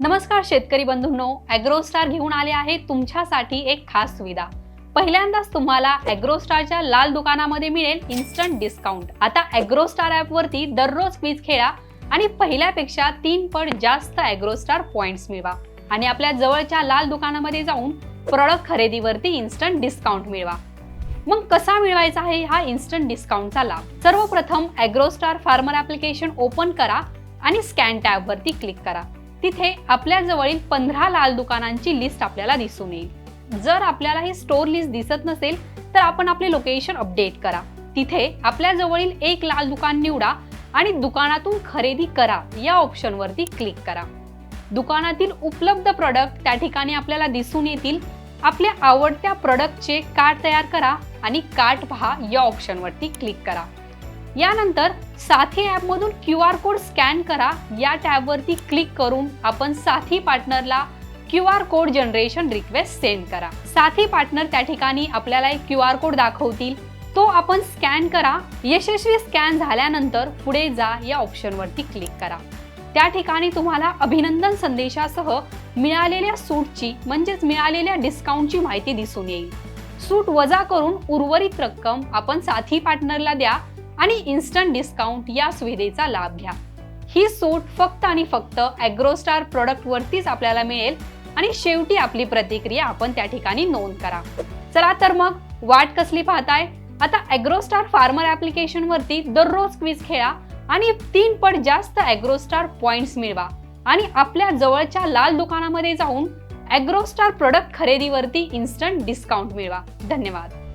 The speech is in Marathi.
नमस्कार शेतकरी बंधूंनो ॲग्रोस्टार घेऊन आले आहे तुमच्यासाठी एक खास सुविधा. पहिल्यांदाच तुम्हाला ॲग्रोस्टारच्या लाल दुकानामध्ये मिळेल इन्स्टंट डिस्काउंट आता ॲग्रोस्टार ॲपवरती दररोज क्विज खेळा आणि पहिल्यापेक्षा तीन पट जास्त ॲग्रोस्टार पॉइंट्स मिळवा. आणि आपल्या जवळच्या लाल दुकानामध्ये जाऊन प्रॉडक्ट खरेदीवरती इन्स्टंट डिस्काउंट मिळवा. मग कसा मिळवायचा आहे हा इन्स्टंट डिस्काउंटचा लाभ? सर्वप्रथम ॲग्रोस्टार फार्मर ॲप्लिकेशन ओपन करा आणि स्कॅन टॅबवरती क्लिक करा. तिथे आपल्या जवळील पंधरा लाल दुकानांची लिस्ट आपल्याला दिसून येईल. जर आपल्याला ही स्टोर लिस्ट दिसत नसेल तर आपण आपले लोकेशन अपडेट करा. तिथे आपल्या जवळील एक लाल दुकान निवडा आणि दुकानातून खरेदी करा या ऑप्शनवरती क्लिक करा. दुकानातील उपलब्ध प्रॉडक्ट त्या ठिकाणी आपल्याला दिसून येतील. आपल्या आवडत्या प्रॉडक्टचे कार्ड तयार करा आणि कार्ट पहा या ऑप्शनवरती क्लिक करा. यानंतर साथी ॲपमधून क्यू आर कोड स्कॅन करा. या टॅबवरती क्लिक करून आपण Saathi पार्टनरला Q R code generation request send करा. साथी पार्टनर त्या ठिकाणी आपल्याला एक क्यू आर कोड दाखवतील. तो आपण स्कॅन करा. यशस्वी स्कॅन झाल्यानंतर पुढे जा या ऑप्शनवरती क्लिक करा. त्या ठिकाणी तुम्हाला अभिनंदन संदेशासह मिळालेल्या सूटची म्हणजेच मिळालेल्या डिस्काउंटची माहिती दिसून येईल. सूट वजा करून उर्वरित रक्कम आपण साथी पार्टनरला द्या. आणि इन्स्टंट डिस्काउंट या सुविधेचा लाभ घ्या. ही सूट फक्त आणि फक्त ॲग्रोस्टार प्रोडक्टवरतीच आपल्याला मिळेल आणि शेवटी आपली प्रतिक्रिया आपण त्या ठिकाणी नोंद करा. चला तर मग वाट कसली पाहताय? आता ॲग्रोस्टार फार्मर ॲप्लिकेशनवरती दररोज क्विज खेळा आणि तीन पट जास्त ॲग्रोस्टार पॉइंट्स मिळवा. आणि आपल्या जवळच्या लाल दुकानामध्ये जाऊन ॲग्रोस्टार प्रोडक्ट खरेदीवरती इन्स्टंट डिस्काउंट मिळवा. धन्यवाद.